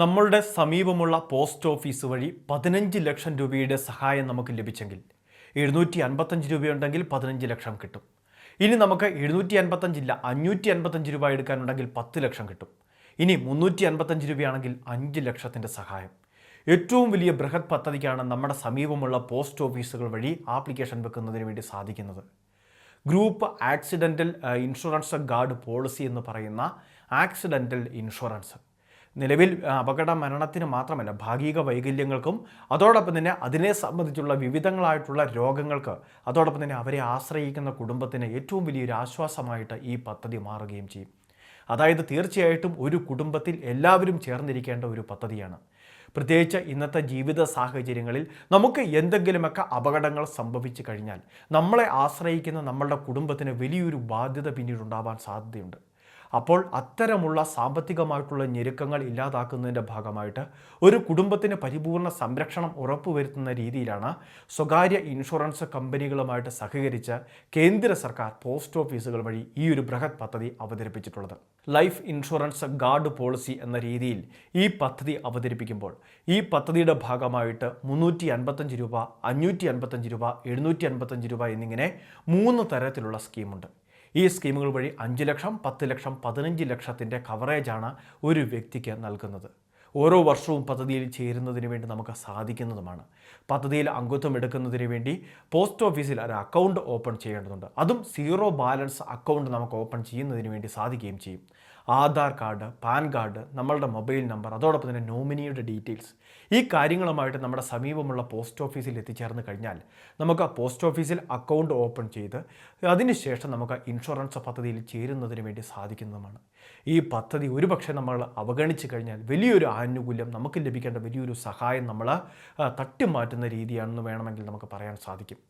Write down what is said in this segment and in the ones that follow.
നമ്മളുടെ സമീപമുള്ള post office വഴി പതിനഞ്ച് ലക്ഷം രൂപയുടെ സഹായം നമുക്ക് ലഭിച്ചെങ്കിൽ എഴുന്നൂറ്റി അൻപത്തഞ്ച് രൂപയുണ്ടെങ്കിൽ പതിനഞ്ച് ലക്ഷം കിട്ടും. ഇനി നമുക്ക് എഴുന്നൂറ്റി അൻപത്തഞ്ചില്ല അഞ്ഞൂറ്റി അൻപത്തഞ്ച് രൂപ എടുക്കാനുണ്ടെങ്കിൽ പത്ത് ലക്ഷം കിട്ടും. ഇനി മുന്നൂറ്റി അൻപത്തഞ്ച് രൂപയാണെങ്കിൽ അഞ്ച് ലക്ഷത്തിന്റെ സഹായം. ഏറ്റവും വലിയ ബൃഹത് പദ്ധതിക്കാണ് നമ്മുടെ സമീപമുള്ള പോസ്റ്റ് ഓഫീസുകൾ വഴി ആപ്ലിക്കേഷൻ വെക്കുന്നതിന് വേണ്ടി സാധിക്കുന്നത്. Group accidental insurance guard policy എന്ന് പറയുന്ന ആക്സിഡന്റൽ ഇൻഷുറൻസ്. നിലവിൽ അപകട മരണത്തിന് മാത്രമല്ല ഭാഗിക വൈകല്യങ്ങൾക്കും അതോടൊപ്പം തന്നെ അതിനെ സംബന്ധിച്ചുള്ള വിവിധങ്ങളായിട്ടുള്ള രോഗങ്ങൾക്ക് അതോടൊപ്പം തന്നെ അവരെ ആശ്രയിക്കുന്ന കുടുംബത്തിന് ഏറ്റവും വലിയൊരു ആശ്വാസമായിട്ട് ഈ പദ്ധതി മാറുകയും ചെയ്യും. അതായത് തീർച്ചയായിട്ടും ഒരു കുടുംബത്തിൽ എല്ലാവരും ചേർന്നിരിക്കേണ്ട ഒരു പദ്ധതിയാണ്. പ്രത്യേകിച്ച് ഇന്നത്തെ ജീവിത സാഹചര്യങ്ങളിൽ നമുക്ക് എന്തെങ്കിലുമൊക്കെ അപകടങ്ങൾ സംഭവിച്ചു കഴിഞ്ഞാൽ നമ്മളെ ആശ്രയിക്കുന്ന നമ്മളുടെ കുടുംബത്തിന് വലിയൊരു ബാധ്യത പിന്നീടുണ്ടാവാൻ സാധ്യതയുണ്ട്. അപ്പോൾ അത്തരമുള്ള സാമ്പത്തികമായിട്ടുള്ള ഞെരുക്കങ്ങൾ ഇല്ലാതാക്കുന്നതിന്റെ ഭാഗമായിട്ട് ഒരു കുടുംബത്തിന് പരിപൂർണ സംരക്ഷണം ഉറപ്പുവരുത്തുന്ന രീതിയിലാണ് സ്വകാര്യ ഇൻഷുറൻസ് കമ്പനികളുമായിട്ട് സഹകരിച്ച് കേന്ദ്ര സർക്കാർ പോസ്റ്റ് ഓഫീസുകൾ വഴി ഈ ഒരു ബൃഹത് പദ്ധതി അവതരിപ്പിച്ചിട്ടുള്ളത്. ലൈഫ് ഇൻഷുറൻസ് ഗാർഡ് പോളിസി എന്ന രീതിയിൽ ഈ പദ്ധതി അവതരിപ്പിക്കുമ്പോൾ ഈ പദ്ധതിയുടെ ഭാഗമായിട്ട് മുന്നൂറ്റി അൻപത്തഞ്ച് രൂപ അഞ്ഞൂറ്റി അൻപത്തഞ്ച് രൂപ എഴുന്നൂറ്റി അൻപത്തഞ്ച് രൂപ എന്നിങ്ങനെ മൂന്ന് തരത്തിലുള്ള സ്കീമുണ്ട്. ഈ സ്കീമുകൾ വഴി അഞ്ച് ലക്ഷം പത്ത് ലക്ഷം പതിനഞ്ച് ലക്ഷത്തിന്റെ കവറേജാണ് ഒരു വ്യക്തിക്ക് നൽകുന്നത്. ഓരോ വർഷവും പദ്ധതിയിൽ ചേരുന്നതിന് വേണ്ടി നമുക്ക് സാധിക്കുന്നതുമാണ്. പദ്ധതിയിൽ അംഗത്വം എടുക്കുന്നതിന് വേണ്ടി പോസ്റ്റ് ഓഫീസിൽ ഒരു അക്കൗണ്ട് ഓപ്പൺ ചെയ്യേണ്ടതുണ്ട്. അതും സീറോ ബാലൻസ് അക്കൗണ്ട് നമുക്ക് ഓപ്പൺ ചെയ്യുന്നതിന് വേണ്ടി സാധിക്കുകയും ചെയ്യും. ആധാർ കാർഡ് പാൻ കാർഡ് നമ്മളുടെ മൊബൈൽ നമ്പർ അതോടൊപ്പം തന്നെ നോമിനിയുടെ ഡീറ്റെയിൽസ്. ഈ കാര്യങ്ങളുമായിട്ട് നമ്മുടെ സമീപമുള്ള പോസ്റ്റ് ഓഫീസിൽ എത്തിച്ചേർന്ന് കഴിഞ്ഞാൽ നമുക്ക് ആ പോസ്റ്റ് ഓഫീസിൽ അക്കൗണ്ട് ഓപ്പൺ ചെയ്ത് അതിനുശേഷം നമുക്ക് ഇൻഷുറൻസ് പദ്ധതിയിൽ ചേരുന്നതിന് വേണ്ടി സാധിക്കുന്നതുമാണ്. ഈ പദ്ധതി ഒരുപക്ഷെ നമ്മൾ അവഗണിച്ച് കഴിഞ്ഞാൽ വലിയൊരു ആനുകൂല്യം നമുക്ക് ലഭിക്കേണ്ട വലിയൊരു സഹായം നമ്മൾ തട്ടിമാറ്റുന്ന രീതിയാണെന്ന് വേണമെങ്കിൽ നമുക്ക് പറയാൻ സാധിക്കും.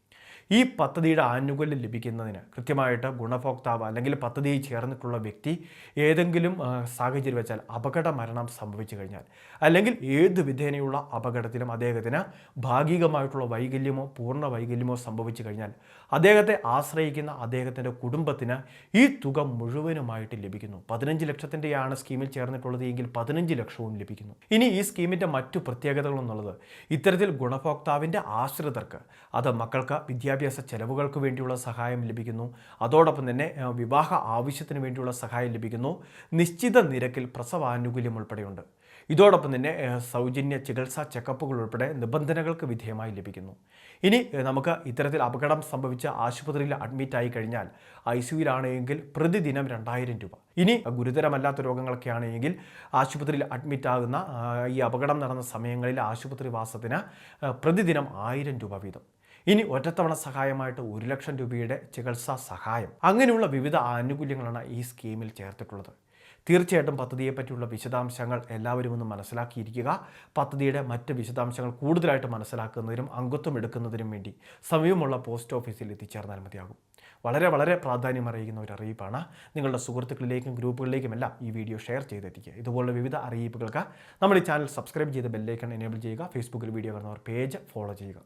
ഈ പദ്ധതിയുടെ ആനുകൂല്യം ലഭിക്കുന്നതിന് കൃത്യമായിട്ട് ഗുണഭോക്താവ് അല്ലെങ്കിൽ പദ്ധതിയിൽ ചേർന്നിട്ടുള്ള വ്യക്തി ഏതെങ്കിലും സാഹചര്യം വെച്ചാൽ അപകട മരണം സംഭവിച്ചു കഴിഞ്ഞാൽ അല്ലെങ്കിൽ ഏത് വിധേനയുള്ള അപകടത്തിലും അദ്ദേഹത്തിന് ഭാഗികമായിട്ടുള്ള വൈകല്യമോ പൂർണ വൈകല്യമോ സംഭവിച്ചു കഴിഞ്ഞാൽ അദ്ദേഹത്തെ ആശ്രയിക്കുന്ന അദ്ദേഹത്തിന്റെ കുടുംബത്തിന് ഈ തുക മുഴുവനുമായിട്ട് ലഭിക്കുന്നു. പതിനഞ്ച് ലക്ഷത്തിന്റെയാണ് സ്കീമിൽ ചേർന്നിട്ടുള്ളത് എങ്കിൽ പതിനഞ്ച് ലക്ഷവും ലഭിക്കുന്നു. ഇനി ഈ സ്കീമിന്റെ മറ്റു പ്രത്യേകതകളെന്നുള്ളത് ഇത്തരത്തിൽ ഗുണഭോക്താവിന്റെ ആശ്രിതർക്ക് അത് മക്കൾക്ക് വിദ്യാഭ്യാസ ചെലവുകൾക്ക് വേണ്ടിയുള്ള സഹായം ലഭിക്കുന്നു. അതോടൊപ്പം തന്നെ വിവാഹ ആവശ്യത്തിന് വേണ്ടിയുള്ള സഹായം ലഭിക്കുന്നു. നിശ്ചിത നിരക്കിൽ പ്രസവാനുകൂല്യം ഉൾപ്പെടെയുണ്ട്. ഇതോടൊപ്പം തന്നെ സൗജന്യ ചികിത്സാ ചെക്കപ്പുകൾ ഉൾപ്പെടെ നിബന്ധനകൾക്ക് വിധേയമായി ലഭിക്കുന്നു. ഇനി നമുക്ക് ഇത്തരത്തിൽ അപകടം സംഭവിച്ച ആശുപത്രിയിൽ അഡ്മിറ്റ് ആയി കഴിഞ്ഞാൽ ഐ സിയുലാണെങ്കിൽ പ്രതിദിനം രണ്ടായിരം രൂപ. ഇനി ഗുരുതരമല്ലാത്ത രോഗങ്ങളൊക്കെ ആണെങ്കിൽ ആശുപത്രിയിൽ അഡ്മിറ്റ് ആകുന്ന ഈ അപകടം നടന്ന സമയങ്ങളിൽ ആശുപത്രി വാസത്തിന് പ്രതിദിനം ആയിരം രൂപ വീതം. ഇനി ഒറ്റത്തവണ സഹായമായിട്ട് ഒരു ലക്ഷം രൂപയുടെ ചികിത്സാ സഹായം. അങ്ങനെയുള്ള വിവിധ ആനുകൂല്യങ്ങളാണ് ഈ സ്കീമിൽ ചേർത്തിട്ടുള്ളത്. തീർച്ചയായിട്ടും പദ്ധതിയെ പറ്റിയുള്ള വിശദാംശങ്ങൾ എല്ലാവരും ഒന്ന് മനസ്സിലാക്കിയിരിക്കുക. പദ്ധതിയുടെ മറ്റ് വിശദാംശങ്ങൾ കൂടുതലായിട്ട് മനസ്സിലാക്കുന്നതിനും അംഗത്വം എടുക്കുന്നതിനും വേണ്ടി സമീപമുള്ള പോസ്റ്റ് ഓഫീസിൽ എത്തിച്ചേർന്നാൽ മതിയാകും. വളരെ വളരെ പ്രാധാന്യം അറിയിക്കുന്ന ഒരു അറിയിപ്പാണ്. നിങ്ങളുടെ സുഹൃത്തുക്കളിലേക്കും ഗ്രൂപ്പുകളിലേക്കും എല്ലാം ഈ വീഡിയോ ഷെയർ ചെയ്തെത്തിക്കുക. ഇതുപോലുള്ള വിവിധ അറിയിപ്പുകൾക്ക് നമ്മുടെ ചാനൽ സബ്സ്ക്രൈബ് ചെയ്ത് ബെല്ലൈക്കൺ എനേബിൾ ചെയ്യുക. ഫേസ്ബുക്കിൽ വീഡിയോ കാണുന്നവർ പേജ് ഫോളോ ചെയ്യുക.